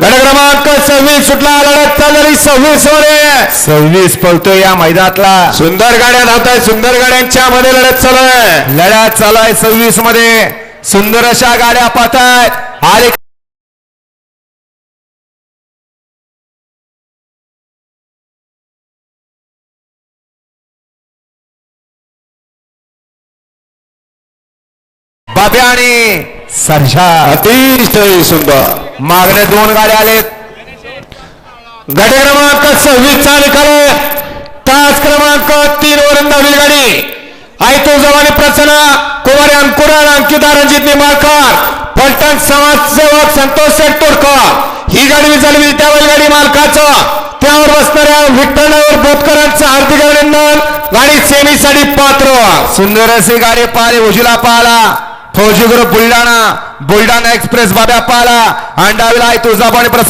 गट क्रमांक सव्वीस सुटला लढत चालली सव्वीसमध्ये सव्वीस पळतोय या मैदानातला. सुंदर गाड्या धावत सुंदर गाड्यांच्या मध्ये लढत चालू आहे लढ्यात चालू आहे सव्वीसमध्ये. सुंदर अशा गाड्या पाहतायत. आले बाब्या आणि सरजा. अतिशय सुंदर. मागणे दोन गाड्या आलेत. गट क्रमांक सव्वीस चा निकाल तास क्रमांक तीन वरून धावली गाडी. आई तो जवानी प्रसना कुमारी अंकुरा अंकिता रणजित निंबाळकर पलटण समाजसेवक संतोष शेठ तोडकर ही गाडी विचारली त्या बैलगाडी मालकाचं. त्यावर बसणाऱ्या विठ्ठलावर बोतकरांचं हार्दिक अभिनंदन. गाडी सेमीसाठी पात्र. सुंदर अशी गाडी पाहिले उजिला पाहला फौजी ग्रुप बुलढाणा बुलढाणा एक्सप्रेस बाब्या पाला अंडाविला तुळजाभवानी प्रसाद